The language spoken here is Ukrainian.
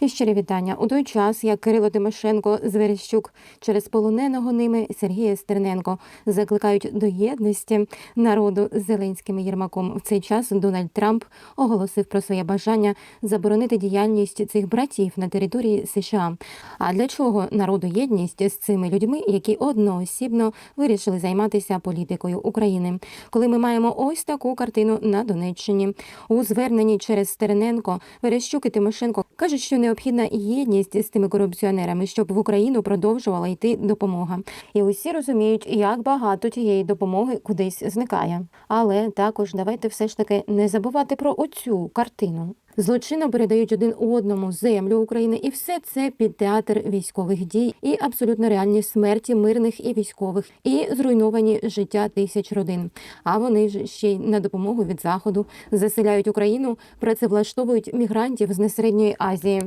І щирі вітання у той час, як Кирило Тимошенко з Верещук через полоненого ними Сергія Стерненко закликають до єдності народу з Зеленським і Єрмаком. В цей час Дональд Трамп оголосив про своє бажання заборонити діяльність цих братів на території США. А для чого народу єдність з цими людьми, які одноосібно вирішили займатися політикою України? Коли ми маємо ось таку картину на Донеччині у зверненні через Стерненко, Верещук і Тимошенко кажуть, що необхідна єдність з тими корупціонерами, щоб в Україну продовжувала йти допомога. І усі розуміють, як багато тієї допомоги кудись зникає. Але також давайте все ж таки не забувати про оцю картину. Злочинно передають один одному землю України, і все це під театр військових дій і абсолютно реальні смерті мирних і військових, і зруйновані життя тисяч родин. А вони ж ще й на допомогу від заходу заселяють Україну, працевлаштовують мігрантів з несередньої Азії.